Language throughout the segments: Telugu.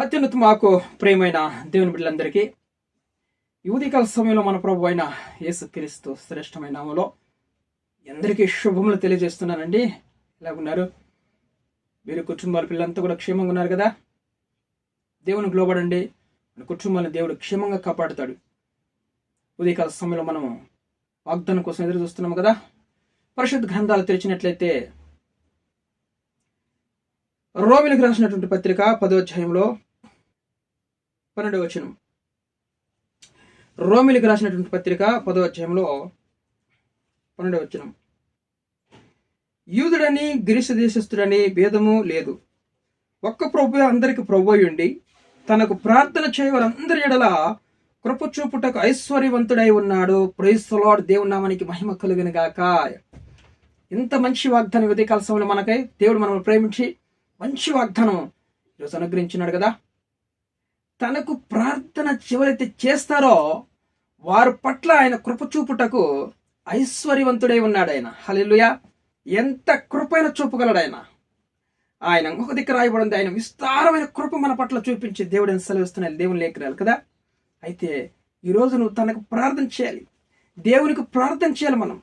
అత్యున్నత మాకు ప్రేమైన దేవుని బిడ్డలందరికీ యువతికాల సమయంలో మన ప్రభు అయిన యేసుక్రీస్తు శ్రేష్టమైన నామలో అందరికీ శుభములు తెలియజేస్తున్నానండి. ఎలాగున్నారు మీరు కుటుంబాల పిల్లలంతా కూడా క్షేమంగా ఉన్నారు కదా? దేవునికి లోబడండి. మన కుటుంబాన్ని దేవుడు క్షేమంగా కాపాడుతాడు. ఉదయకాల సమయంలో మనం వాగ్దానం కోసం ఎదురు చూస్తున్నాం కదా? పరిశుద్ధ గ్రంథాలు తెరిచినట్లయితే రోమిలకు రాసినటువంటి పత్రిక పదో అధ్యాయంలో పన్నెండవ వచనం. రోమిలికి రాసినటువంటి పత్రిక పదో అధ్యాయంలో పన్నెండవ వచనం. యూదుడని గిరిష దేశస్థుడని భేదము లేదు. ఒక్క ప్రభు అందరికి ప్రభు ఉండి తనకు ప్రార్థన చేయవారందరి ఎడల కృపచూపుటకు ఐశ్వర్యవంతుడై ఉన్నాడు. ప్రైస్తలాడు దేవుని నామానికి మహిమ కలుగును గాక. ఇంత మంచి వాగ్దానం ఉదయకాల సమయంలో మనకై. దేవుడు మనల్ని ప్రేమించి మంచి వాగ్దానం ఈరోజు అనుగ్రహించినాడు కదా. తనకు ప్రార్థన చివరైతే చేస్తారో వారి పట్ల ఆయన కృప చూపుటకు ఐశ్వర్యవంతుడై ఉన్నాడు ఆయన. హలెలుయ ఎంత కృపైన చూపగలడు ఆయన ఆయన ఇంకొక దగ్గర రాయబడింది. ఆయన విస్తారమైన కృప మన పట్ల చూపించి దేవుడిని సెలవిస్తున్నాయి దేవుని లేఖనాలు కదా. అయితే ఈరోజు నువ్వు తనకు ప్రార్థన చేయాలి. దేవునికి ప్రార్థన చేయాలి మనం.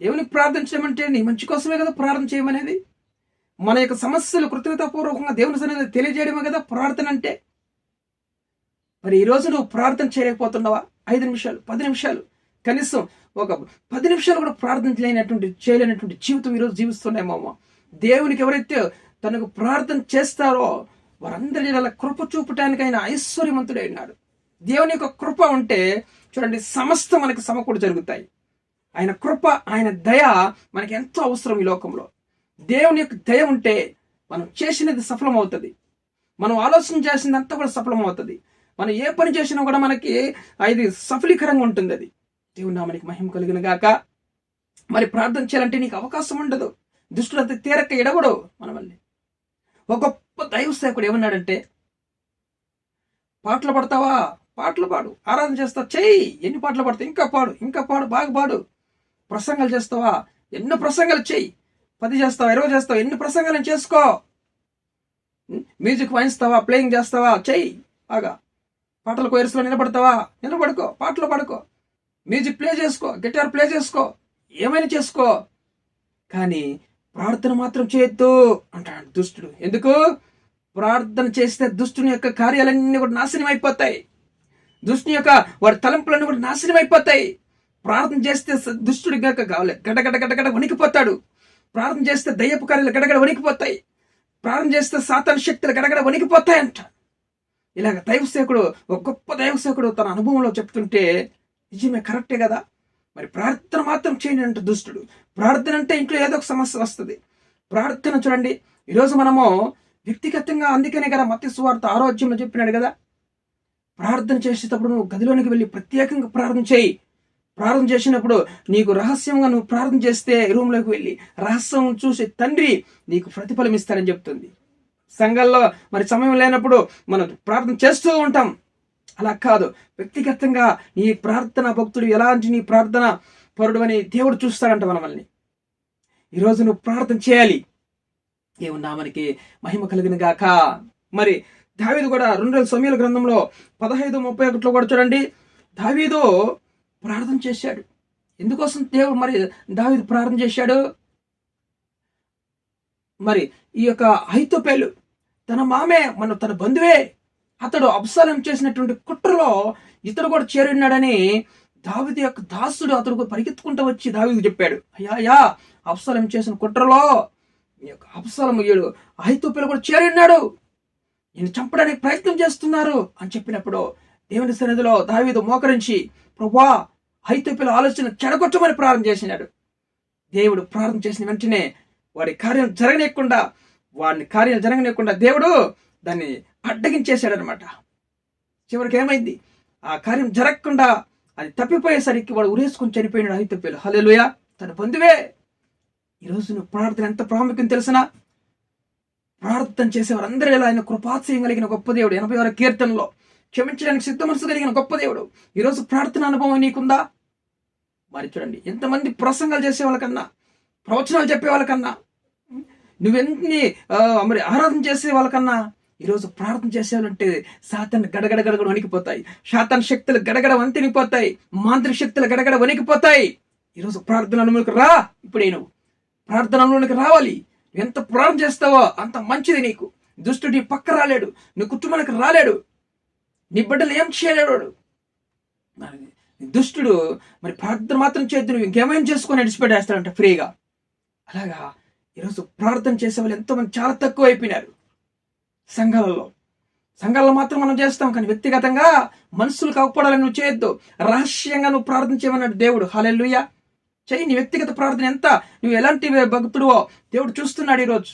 దేవునికి ప్రార్థన చేయమంటే నీ మంచి కోసమే కదా ప్రార్థన చేయమనేది. మన యొక్క సమస్యలు కృతజ్ఞతాపూర్వకంగా దేవుని సన్నిధి తెలియజేయడమే కదా ప్రార్థన అంటే. మరి ఈరోజు నువ్వు ప్రార్థన చేయలేకపోతున్నావా? ఐదు నిమిషాలు పది నిమిషాలు. కనీసం ఒక పది నిమిషాలు కూడా ప్రార్థన చేయలేనటువంటి చేయలేనటువంటి జీవితం ఈరోజు జీవిస్తున్నామో దేవునికి ఎవరైతే తనకు ప్రార్థన చేస్తారో వారందరి అలా కృప చూపటానికి ఆయన ఐశ్వర్యవంతుడై ఉన్నాడు. దేవుని యొక్క కృప ఉంటే చూడండి సమస్త మనకి సమకూడు జరుగుతాయి. ఆయన కృప ఆయన దయ మనకి ఎంతో అవసరం ఈ లోకంలో. దేవుని యొక్క దయ ఉంటే మనం చేసినది సఫలం అవుతుంది మనం ఆలోచన చేసినంత కూడా సఫలం అవుతుంది మనం ఏ పని చేసినా కూడా మనకి అది సఫలీకరంగా ఉంటుంది అది. దేవుని నామానికి మహిమ కలిగిన గాక. మరి ప్రార్థన చేయాలంటే నీకు అవకాశం ఉండదు. దుష్టుడు అంత తీరక ఎడగడు మనమల్ని. ఒక గొప్ప దైవ సేవకుడు ఏమన్నాడంటే పాటలు పడతావా? పాటలు పాడు. ఆరాధన చేస్తావు చెయ్యి. ఎన్ని పాటలు పడతావు ఇంకా పాడు. ఇంకా పాడు. బాగా పాడు. ప్రసంగాలు చేస్తావా? ఎన్నో ప్రసంగాలు చెయ్యి. పది చేస్తావా? ఇరవై చేస్తావా? ఎన్ని ప్రసంగాలు చేసుకో? మ్యూజిక్ వాయిస్తావా? ప్లేయింగ్ చేస్తావా? చెయ్యి. బాగా పాటల కోయర్స్లో నిలబడతావా? నిలబడుకో పాటలు పడుకో. మ్యూజిక్ ప్లే చేసుకో గిటార్ ప్లే చేసుకో ఏమైనా చేసుకో. కానీ ప్రార్థన మాత్రం చేయొద్దు అంటాడు దుష్టుడు. ఎందుకు? ప్రార్థన చేస్తే దుష్టుని యొక్క కార్యాలన్నీ కూడా నాశనం అయిపోతాయి. దుష్టుని యొక్క వారి తలంపులన్నీ కూడా నాశనం అయిపోతాయి. ప్రార్థన చేస్తే దుష్టుడి గాక కావాలి గడగడ గడగడ వణికిపోతాడు. ప్రార్థన చేస్తే దయ్యపు కార్యాలు గడగడ వణికిపోతాయి. ప్రార్థన చేస్తే సాతాన శక్తులు గడగడ వణికిపోతాయంట. ఇలాగ దైవసేకుడు ఒక గొప్ప దైవసేకుడు తన అనుభవంలో చెప్తుంటే నిజమే కరెక్టే కదా? మరి ప్రార్థన మాత్రం చేయండి అంట దుష్టుడు. ప్రార్థన అంటే ఇంట్లో ఏదో ఒక సమస్య వస్తుంది. ప్రార్థన చూడండి. ఈరోజు మనము వ్యక్తిగతంగా అందుకనే కదా మత్తి సువార్త ఆరోగ్యంలో చెప్పినాడు కదా? ప్రార్థన చేసేటప్పుడు నువ్వు గదిలోనికి వెళ్ళి ప్రత్యేకంగా ప్రార్థన చేయి. ప్రార్థన చేసినప్పుడు నీకు రహస్యంగా నువ్వు ప్రార్థన చేస్తే రూమ్లోకి వెళ్ళి రహస్యం చూసి తండ్రి నీకు ప్రతిఫలం ఇస్తారని చెప్తుంది. సంఘాల్లో మరి సమయం లేనప్పుడు మనం ప్రార్థన చేస్తూ ఉంటాం. అలా కాదు. వ్యక్తిగతంగా నీ ప్రార్థన భక్తుడు ఎలాంటి నీ ప్రార్థన పరుడు అని దేవుడు చూస్తాడంట మనల్ని ఈరోజు నువ్వు ప్రార్థన చేయాలి. ఏమున్నా మనకి మహిమ కలిగిన గాక. మరి దావీదు కూడా రెండు వేల సమయాల గ్రంథంలో పదహైదు ముప్పై ఒకటిలో కూడా చూడండి. దావీదు ప్రార్థన చేశాడు. ఎందుకోసం దేవుడు మరి దావీదు ప్రార్థన చేశాడు? మరి ఈ యొక్క ఐతోపేలు తన మామే మన తన బంధువే. అతడు అప్సలం చేసినటువంటి కుట్రలో ఇతడు కూడా చేరున్నాడని దావిది యొక్క దాసుడు అతడు పరిగెత్తుకుంటూ వచ్చి దావిదికి చెప్పాడు. అయ్యా అయ్యా అప్సలం చేసిన కుట్రలో ఈ యొక్క అయ్యాడు. ఐతోపేలు కూడా చేరున్నాడు. నేను చంపడానికి ప్రయత్నం చేస్తున్నారు అని చెప్పినప్పుడు దేవుని సన్నిధిలో దావీదు మోకరించి ప్రభా ఐతోపేల ఆలోచన చెడగొట్టమని ప్రారంభం చేసినాడు. దేవుడు ప్రారంభం చేసిన వెంటనే వాడి కార్యం జరగనీయకుండా వాడిని కార్యాలు జరగనీయకుండా దేవుడు దాన్ని అడ్డగించేశాడు అనమాట చివరికి ఏమైంది? ఆ కార్యం జరగకుండా అది తప్పిపోయేసరికి వాడు ఉరేసుకొని చనిపోయినాడు అహితోపేలు హల్లెలూయా! తన బంధువే ఈరోజు నువ్వు ప్రార్థన ఎంత ప్రాముఖ్యం తెలిసినా ప్రార్థన చేసేవారందరూ ఎలా ఆయన కృపాశయం కలిగిన గొప్ప దేవుడు. ఎనభై ఆరు కీర్తనలో క్షమించడానికి సిద్ధ మనసు కలిగిన గొప్ప దేవుడు. ఈరోజు ప్రార్థన అనుభవం నీకుందా? మరి చూడండి ఎంతమంది ప్రసంగాలు చేసే వాళ్ళకన్నా ప్రవచనాలు చెప్పే వాళ్ళకన్నా నువ్వెన్ని మరి ఆరాధన చేసే వాళ్ళకన్నా? ఈరోజు ప్రార్థన చేసేవాలంటే సాతాన్ గడగడ గడగడ వణికిపోతాయి. శాతాన్ శక్తులు గడగడ వంతినిపోతాయి. మాంత్రిక శక్తులు గడగడ వణికిపోతాయి. ఈరోజు ప్రార్థన అనుమతికి రా ఇప్పుడే నువ్వు ప్రార్థన అనుమతికి రావాలి. ఎంత ప్రార్థన చేస్తావో అంత మంచిది నీకు. దుష్టుడు నీ పక్క రాలేడు నీ కుటుంబానికి రాలేడు. నీ బిడ్డలు ఏం చేయలేడు వాడు. దుష్టుడు మరి ప్రార్థన మాత్రం చేద్దు నువ్వు ఇంకేమేం చేసుకొని నడిచిపెట్టేస్తాడంట ఫ్రీగా. అలాగా ఈరోజు ప్రార్థన చేసే వాళ్ళు ఎంతోమంది చాలా తక్కువ అయిపోయినారు సంఘాలలో. సంఘాలలో మాత్రం మనం చేస్తాం కానీ వ్యక్తిగతంగా మనుషులు కాకపోవడాలని నువ్వు చేయొద్దు. రహస్యంగా నువ్వు ప్రార్థన చేయమన్నాడు దేవుడు. హాలెల్లుయ. చెయ్యి నీ వ్యక్తిగత ప్రార్థన ఎంత? నువ్వు ఎలాంటి భక్తుడువో దేవుడు చూస్తున్నాడు ఈరోజు.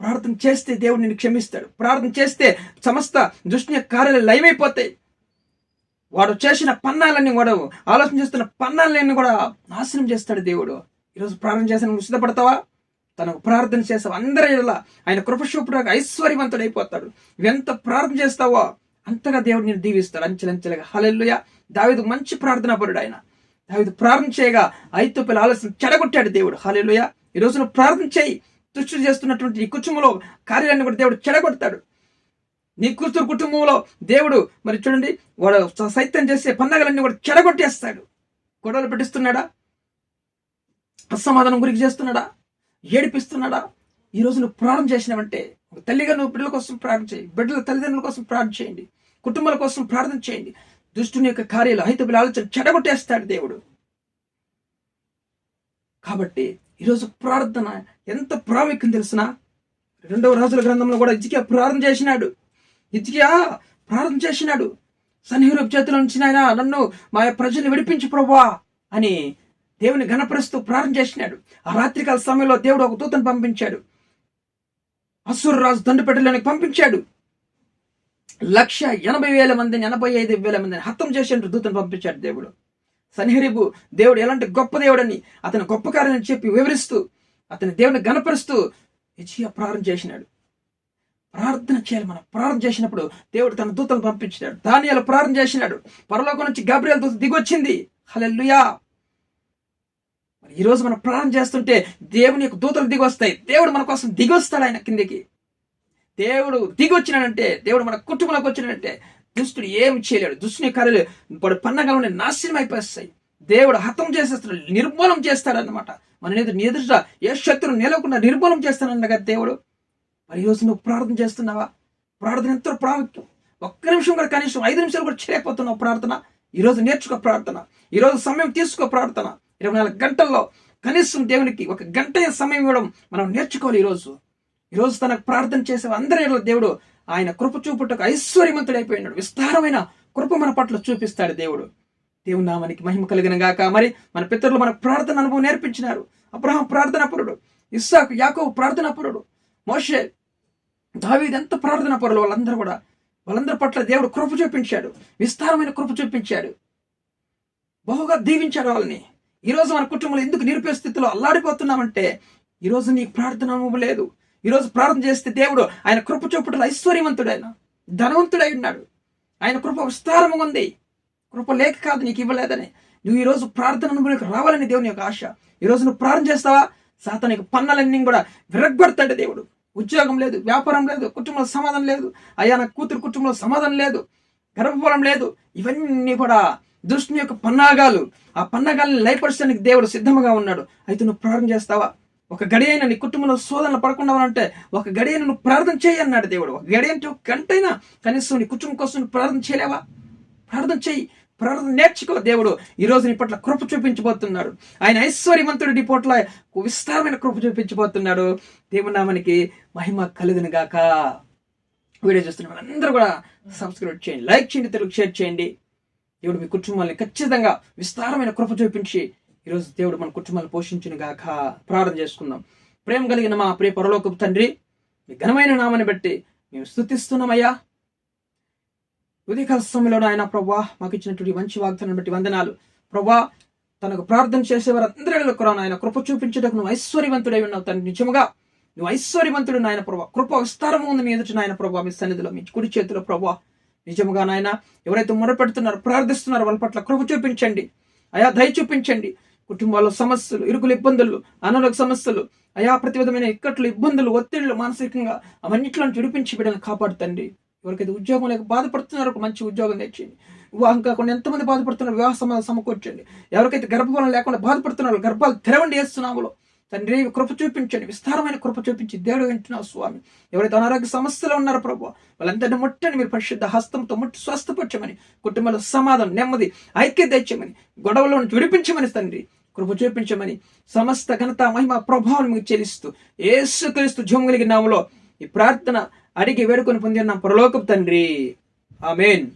ప్రార్థన చేస్తే దేవుడు నిన్ను క్షమిస్తాడు. ప్రార్థన చేస్తే సమస్త దుష్టి కార్యాలు లైవ్ అయిపోతాయి వాడు చేసిన పన్నాలన్నీ వాడు ఆలోచన చేస్తున్న పన్నాలన్నీ కూడా నాశనం చేస్తాడు దేవుడు. ఈరోజు ప్రార్థన చేసిన నువ్వు సిద్ధపడతావా? తనకు ప్రార్థన చేస్తావు అందరి ఆయన కృపశూపుడు ఐశ్వర్యవంతుడు అయిపోతాడు. ఎంత ప్రార్థన చేస్తావో అంతగా దేవుడు నేను దీవిస్తాడు. అంచెలంచెలుగా హలెల్లుయ. దావిదు మంచి ప్రార్థన పరుడు ఆయన. దావిదు ప్రార్థన చేయగా ఐదు పిల్ల ఆలోచన చెడగొట్టాడు దేవుడు. హలెల్లుయ. ఈ రోజు నువ్వు ప్రార్థన చేయి. తుష్టి చేస్తున్నటువంటి ఈ కుటుంబంలో కార్యాలన్నీ కూడా దేవుడు చెడగొడతాడు. నీ కూతురు కుటుంబంలో దేవుడు మరి చూడండి వాడు సైత్యం చేసే పండగలన్నీ కూడా చెడగొట్టేస్తాడు. గొడవలు పెట్టిస్తున్నాడా? అసమాధానం గురికి చేస్తున్నాడా? ఏడిపిస్తున్నాడా? ఈ నువ్వు ప్రార్థన చేసినావంటే ఒక తల్లిగా నువ్వు బిడ్డల కోసం ప్రార్థన చేయి. బిడ్డల తల్లిదండ్రుల కోసం ప్రార్థన చేయండి. కుటుంబాల కోసం ప్రార్థన చేయండి. దుష్టుని యొక్క కార్యాలు హైతబుల ఆలోచన చెడగొట్టేస్తాడు దేవుడు. కాబట్టి ఈరోజు ప్రార్థన ఎంత ప్రాముఖ్యం తెలిసిన? రెండవ రాజుల గ్రంథంలో కూడా ఇజ్జికియా ప్రార్థన చేసినాడు. ఇజ్జికియా ప్రార్థన చేసినాడు. సన్నిహిరూపు చేతిలో నుంచి నాయన నన్ను మా ప్రజల్ని విడిపించి ప్రభా అని దేవుని గణపరుస్తూ ప్రారంభం చేసినాడు. ఆ రాత్రికాల సమయంలో దేవుడు ఒక దూతను పంపించాడు. అసురు రాజు దండుపెట్టలోనికి పంపించాడు. లక్ష ఎనభై వేల మందిని ఎనభై ఐదు వేల మందిని హతం చేసేందుకు దూతను పంపించాడు దేవుడు. సన్హరిబు దేవుడు ఎలాంటి గొప్ప దేవుడని అతని గొప్ప కార్యాన్ని చెప్పి వివరిస్తూ అతని దేవుని గణపరుస్తూ విజయ ప్రారంభం చేసినాడు. ప్రార్థన చేయాలి మనం. ప్రార్థన చేసినప్పుడు దేవుడు తన దూతను పంపించినాడు. దానియాలు ప్రార్థన చేసినాడు. పరలోకం నుంచి గాబ్రియల్ దూత దిగొచ్చింది. హలెల్లుయా! మరి ఈరోజు మనం ప్రార్థన చేస్తుంటే దేవుని యొక్క దూతలు దిగొస్తాయి. దేవుడు మన కోసం దిగొస్తాడు ఆయన కిందికి. దేవుడు దిగి వచ్చినాడంటే దేవుడు మన కుటుంబంలోకి వచ్చినాడంటే దుష్టుడు ఏం చేయలేడు. దుష్టుని కర్రలు వాడు పన్నగలను నాశనం అయిపోస్తాయి. దేవుడు హతం చేసేస్తాడు నిర్మూలం చేస్తాడన్నమాట. మన ఎదురు ఎదుట ఏ శత్రువు నిలవకుండా నిర్మూలం చేస్తానన్నగా దేవుడు. మరి ఈరోజు నువ్వు ప్రార్థన చేస్తున్నావా? ప్రార్థన ఎంతో ప్రాముఖ్యం. ఒక్క నిమిషం కూడా కనీసం ఐదు నిమిషాలు కూడా చేయకపోతున్నావు ప్రార్థన. ఈరోజు నేర్చుకో ప్రార్థన. ఈరోజు సమయం తీసుకో ప్రార్థన. ఇరవై నాలుగు గంటల్లో కనీసం దేవునికి ఒక గంట సమయం ఇవ్వడం మనం నేర్చుకోవాలి ఈరోజు. ఈరోజు తనకు ప్రార్థన చేసే అందరి దేవుడు ఆయన కృప చూపుటకు ఐశ్వర్యవంతుడైపోయినాడు విస్తారమైన కృప మన పట్ల చూపిస్తాడు దేవుడు. దేవుని నామానికి మహిమ కలిగిన గాక. మరి మన పితరులు మనకు ప్రార్థన అనుభవం నేర్పించినారు. అబ్రహం ప్రార్థన పరుడు ఇస్సాకు యాకో ప్రార్థన పరుడు మోషే దావీద్ ఎంత ప్రార్థన పరులు వాళ్ళందరూ కూడా. వాళ్ళందరి పట్ల దేవుడు కృప చూపించాడు. విస్తారమైన కృప చూపించాడు. బహుగా దీవించాడు వాళ్ళని. ఈరోజు మన కుటుంబంలో ఎందుకు నిరుపేద స్థితిలో అల్లాడిపోతున్నామంటే ఈరోజు నీకు ప్రార్థన లేదు. ఈరోజు ప్రార్థన చేస్తే దేవుడు ఆయన కృప చూపుటలో ఐశ్వర్యవంతుడైన ధనవంతుడై ఉన్నాడు. ఆయన కృప విస్తారముగా ఉంది. కృప లేక కాదు నీకు ఇవ్వలేదని. నువ్వు ఈరోజు ప్రార్థన అనుభవంలోకి రావాలని దేవుని యొక్క ఆశ. ఈరోజు నువ్వు ప్రార్థన చేస్తావా? సాత నీకు పన్నలన్నీ కూడా విరగబడతాడు దేవుడు. ఉద్యోగం లేదు వ్యాపారం లేదు కుటుంబంలో సమాధానం లేదు. అయ్యా నా కూతురు కుటుంబంలో సమాధానం లేదు గర్భఫలం లేదు. ఇవన్నీ కూడా దుష్టుని యొక్క పన్నాగాలు. ఆ పన్నాగాల్ని లయపరచడానికి దేవుడు సిద్ధంగా ఉన్నాడు. అయితే నువ్వు ప్రార్థన చేస్తావా? ఒక గడియైన నీ కుటుంబంలో శోధనలు పడకుండా అంటే ఒక గడియైన నువ్వు ప్రార్థన చేయి అన్నాడు దేవుడు. ఒక గడి అంటే ఒక గంటైనా కనీసం నీ కుటుంబం కోసం నువ్వు ప్రార్థన చేయలేవా? ప్రార్థన చేయి. ప్రార్థన నేర్చుకో దేవుడు. ఈ రోజు నీ పట్ల కృప చూపించబోతున్నాడు. ఆయన ఐశ్వర్యవంతుడు నీ పట్ల విస్తారమైన కృప చూపించబోతున్నాడు. దేవునామనికి మహిమ కలుగును గాక. వీడియో చూస్తున్న వాళ్ళందరూ కూడా సబ్స్క్రైబ్ చేయండి. లైక్ చేయండి తెలుగు షేర్ చేయండి. దేవుడు మీ కుటుంబాన్ని ఖచ్చితంగా విస్తారమైన కృప చూపించి ఈరోజు దేవుడు మన కుటుంబాలను పోషించిన గాక ప్రార్థన చేసుకుందాం. ప్రేమ కలిగిన మా ప్రియ పొరలోకపు తండ్రి మీ ఘనమైన నామాన్ని బట్టి మేము స్థుతిస్తున్నామయ్యా ఉదయకాల సమయంలో ఆయన ప్రభా మాకు ఇచ్చినటువంటి మంచి వాగ్దానాన్ని బట్టి వందనాలు. ప్రభా తనకు ప్రార్థన చేసేవారు అందరిలో కూడా ఆయన కృప చూపించటకు నువ్వు ఐశ్వర్యవంతుడై ఉన్నావు తండ్రి. నిజముగా నువ్వు ఐశ్వర్యవంతుడు నాయన ప్రభా కృప విస్తారము ఉంది మీ ఎదుటి నాయన ప్రభా మీ సన్నిధిలో మీ కుడి చేతిలో ప్రభా నిజముగా నాయన ఎవరైతే మొరపెడుతున్నారో ప్రార్థిస్తున్నారో వాళ్ళ పట్ల కృప చూపించండి. అయా దయ చూపించండి. కుటుంబాల్లో సమస్యలు ఇరుకులు ఇబ్బందులు అనారోగ్య సమస్యలు అయా ప్రతి విధమైన ఇక్కట్లు ఇబ్బందులు ఒత్తిళ్ళు మానసికంగా అవన్నిట్లో విడిపించి బిడ్డను కాపాడుతండి. ఎవరికైతే ఉద్యోగం లేక బాధపడుతున్నారో ఒక మంచి ఉద్యోగం తెచ్చింది వివాహం కాకుండా ఎంతమంది బాధపడుతున్నారు వివాహ సమాధానం సమకూర్చండి. ఎవరికైతే గర్భఫలం లేకుండా బాధపడుతున్నారో గర్భాలు తెరవండి వేస్తున్నాములో తండ్రి కృప చూపించండి. విస్తారమైన కృప చూపించి దేవుడు వింటున్నావు స్వామి. ఎవరైతే అనారోగ్య సమస్యలు ఉన్నారో ప్రభు వాళ్ళందరినీ ముట్టని మీరు పరిశుద్ధ హస్తంతో ముట్టి స్వస్థపరచమని కుటుంబంలో సమాధానం నెమ్మది ఐక్యత తెచ్చమని గొడవలో నుంచి విడిపించమని తండ్రి కృప చూపించమని సమస్త ఘనత మహిమ ప్రభావం మీకు చెల్లిస్తూ ఏసుక్రీస్తు జోము కలిగిన నామలో ఈ ప్రార్థన అడిగి వేడుకొని పొందిన పరలోకపు తండ్రి. ఆమెన్.